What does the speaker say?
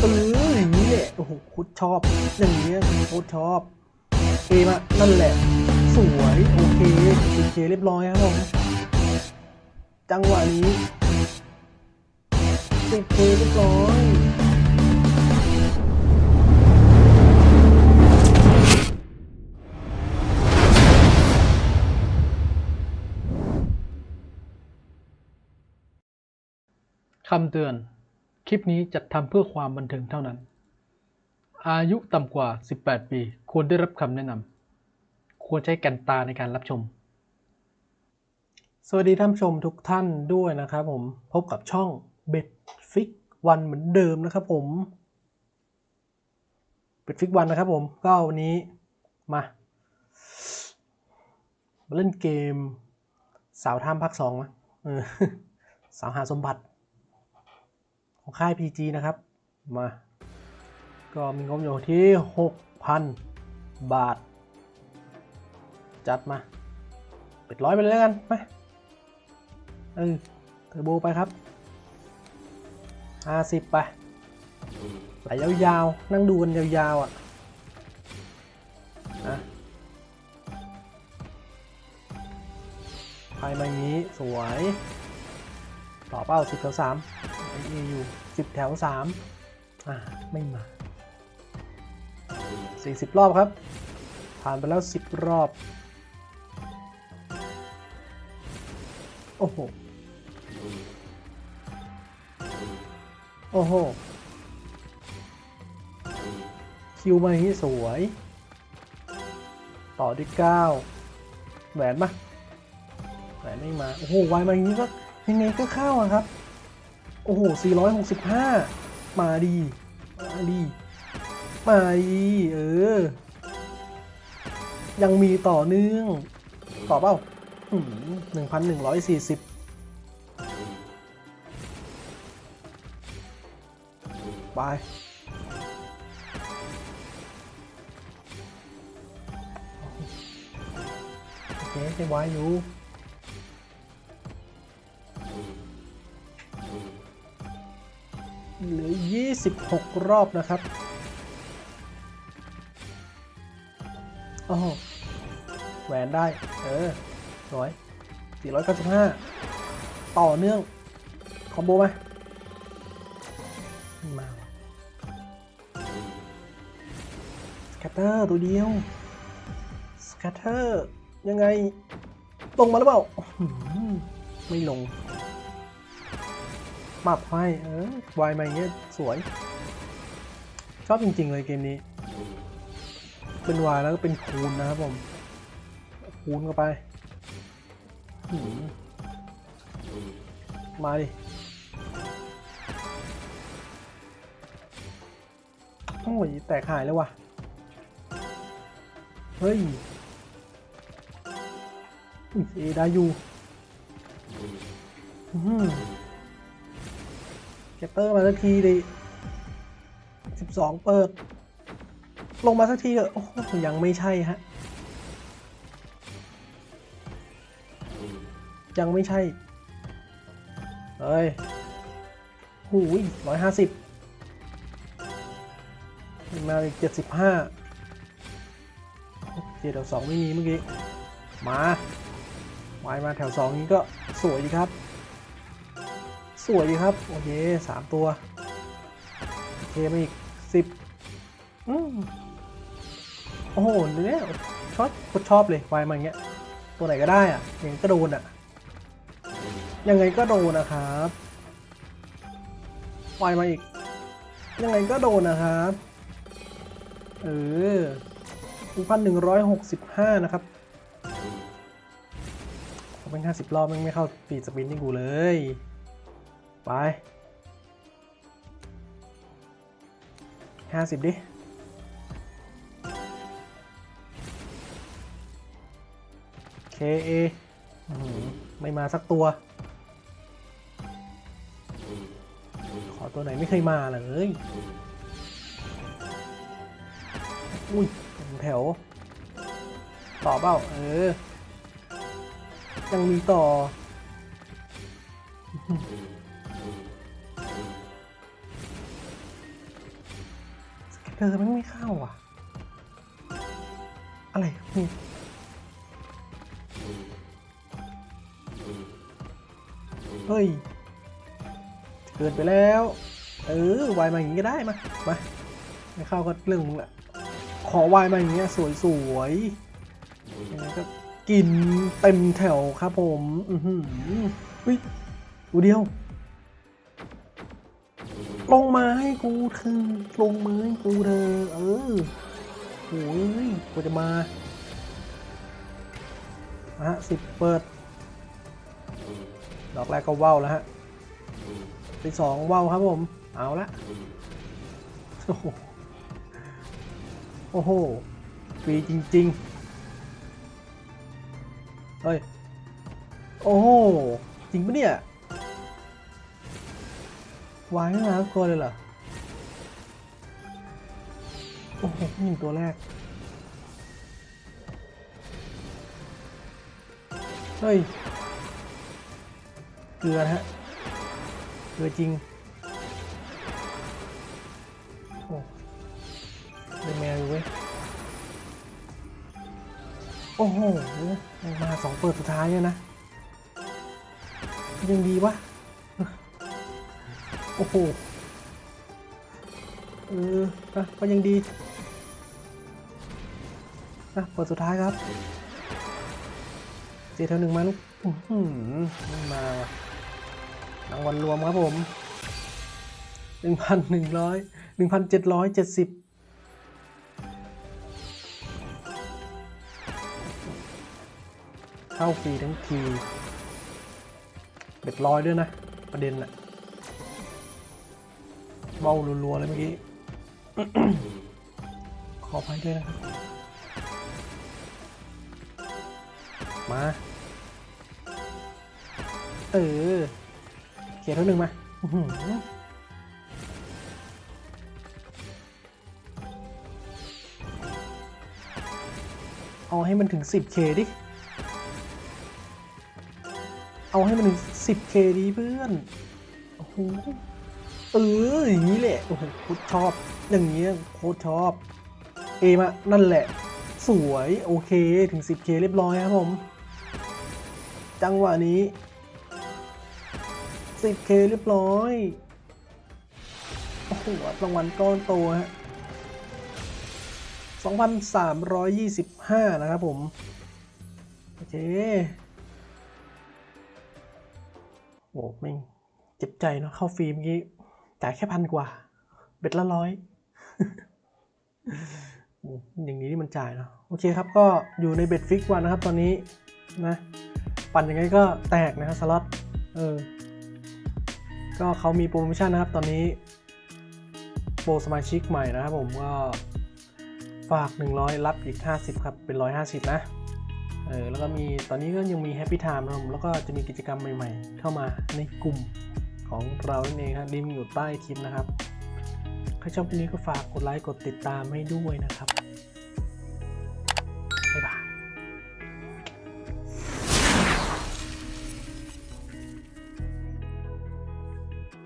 เอออย่างนี้แหละโอ้โหคตรชอบ อย่างนี้โคตรชอบเอมานั่นแหละ สวยโอเคโอเคเรียบร้อยครับผมจังหวะนี้โอเคเรียบร้อยคำเตือน คลิปนี้จัดทำเพื่อความบันเทิงเท่านั้น อายุต่ำกว่า 18 ปี ควรได้รับคำแนะนำ ควรใช้กันตาในการรับชม สวัสดีท่านผู้ชมทุกท่านด้วยนะครับผม พบกับช่องเบ็ดฟิกวันเหมือนเดิมนะครับผมเบ็ดฟิกวันนะครับผม ก็วันนี้มา มาเล่นเกม สาวท่ามภาคสองมั้งเออสาวหาสมบัติ ของค่าย PG นะครับ มา ก็มีงบอยู่ที่ 6,000 บาท จัดมาเป็ดร้อยไปเลยแล้วกันไปเออเทอร์โบไปครับ 50 ไป ไหลยาวๆ นั่งดูกันยาวๆ อะนะภายมานี้สวย ต่อเป้า10แถว3 ไอ้อยู่10แถว3อ่าไม่มา40รอบครับ ผ่านไปแล้ว10รอบ โอ้โห โอ้โห คิวมาที่สวย ต่อด้วย9แหวนมาแหวนไม่มา โอ้โหวายมาอย่างนี้ก็ยังไงก็เข้าอะครับ โอ้โห 465 มาดี มาดี มาดี เออ ยังมีต่อเนื่อง ต่อเปล่าหนึ่งพันหนึ่งร้อยสี่สิบไปโอเคใช้ไว้อยู่ เหลือ 26 รอบนะครับโอ้โหแหวนได้ เออร้อย495 ต่อเนื่อง คอมโบไหมไม่มาสแคตเตอร์ตัวเดียวสแคตเตอร์ ยังไงลงมาหรือเปล่า ไม่ลง มับให้เออวายมาอย่างเงี้ยสวย ชอบจริง ๆ เลยเกมนี้ เป็นวายแล้วก็เป็นคูณนะครับผม คูณเข้าไปมมาดิโอ้ยแตกหายแล้ววะเฮ้ยอุ๊ยเอได้อยู่อื้อ หือแกตเตอร์มาสักทีดิสิบสองเปิด ลงมาสักทีเถอะโอ้ยังไม่ใช่ฮะ ยังไม่ใช่ เฮ้ยหูยร้อยห้าสิบมาอีกเจ็ดสิบห้าเจ็ดแถวสองไม่มีเมื่อกี้ มา วายมาแถวสองนี้ก็สวยดีครับ สวยดีครับ โอเคสามตัวโอเคมอีกสิบอืมโอ้โหเนี่ยชอบโคตรชอบเลยวายมาอย่างเงี้ย ตัวไหนก็ได้อะยังไงก็โดนอะ ยังไงก็โดนนะครับวายมาอีก ยังไงก็โดนนะครับ เออพันหนึ่งร้อยหกสิบห้านะครับผมเป็นห้าสิบรอบมันไม่เข้าปีดสปินนี่กูเลย ไปห้าสิบดิเคเอไม่มาสักตัว ขอตัวไหนไม่เคยมาเลยอุ้ยแถว ต่อเปล่าเออ ยังมีต่อ เดินมันไม่เข้าอะ อะไรนี่เฮ้ย เกินไปแล้ว เออวายมาอย่างนี้ก็ได้มา มาไม่เข้าก็เรื่องมึงแหละขอวายมาอย่างเงี้ยสวยสวยๆก็กินเต็มแถวครับผม อือหือเฮ้ยกูเดียว ลงมาให้กูเธอลงมาให้กูเธอเออโอ้ยกูจะมานะฮะสิบเปิด ดอกแรกก็ว่าวแล้วฮะที่สองว่าวครับผม เอาละ โอ้โหโอ้โหฟรีจริง ๆ เฮ้ย โอ้โห จริงปะเนี่ย วายไม่มาตัวเลยเหรอ โอ้โหหนึ่งตัวแรก เฮ้ย เกลือฮะ เกลือจริง โอ้เป็นแมวอยู่เว้ย โอ้โห มาสองเปิดสุดท้ายเนี่ยนะ ยังดีวะ โอ้โหเอออะก็ยังดีอะเปิดสุดท้ายครับเจเท่าหนึ่งมาลูกอืมมาว่ะรางวัลรวมครับผมหนึ่งพันหนึ่งร้อยหนึ่งพันเจ็ดร้อยเจ็ดสิบเข้าฟรีทั้งทีเบ็ดร้อยด้วยนะ ประเด็นแหละ เบ้ารัวๆเลยเมื่อกี้ ขออภัยด้วยนะครับ มา เออ เขียนเท่าหนึ่งมาเอาให้มันถึง 10k ดิ เอาให้มันถึง 10k ดิเพื่อน โอ้โห เอออย่างนี้แหละโอ้โหโคตรชอบ อย่างนี้โคตรชอบเอมานั่นแหละ สวยโอเคถึง 10k เรียบร้อยครับผม จังหวะนี้ 10k เรียบร้อยโอ้โหรางวัลก้อนโตฮะ2,325 นะครับผม โอเคโอ้ไม่งเจ็บใจเนาะเข้าฟรีเมื่อกี้ จ่ายแค่พันกว่า เบ็ดละร้อยอย่างนี้นี่มันจ่ายเนาะโอเคครับก็อยู่ในเบ็ดฟิกวันนะครับ ตอนนี้นะ ปั่นยังไงก็แตกนะครับสล็อตเออก็เขามีโปรโมชั่นนะครับ ตอนนี้โปรสมาชิกใหม่นะครับผมก็ฝาก 100 รับอีก 50 ครับ เป็น 150 นะเออแล้วก็มีตอนนี้ก็ยังมีแฮปปี้ไทม์นะครับผมแล้วก็จะมีกิจกรรมใหม่ ๆ เข้ามาในกลุ่ม ของเรานั่นเองครับลิงก์อยู่ใต้คลิปนะครับ ใครชอบคลิปนี้ก็ฝากกดไลค์กดติดตามให้ด้วยนะครับ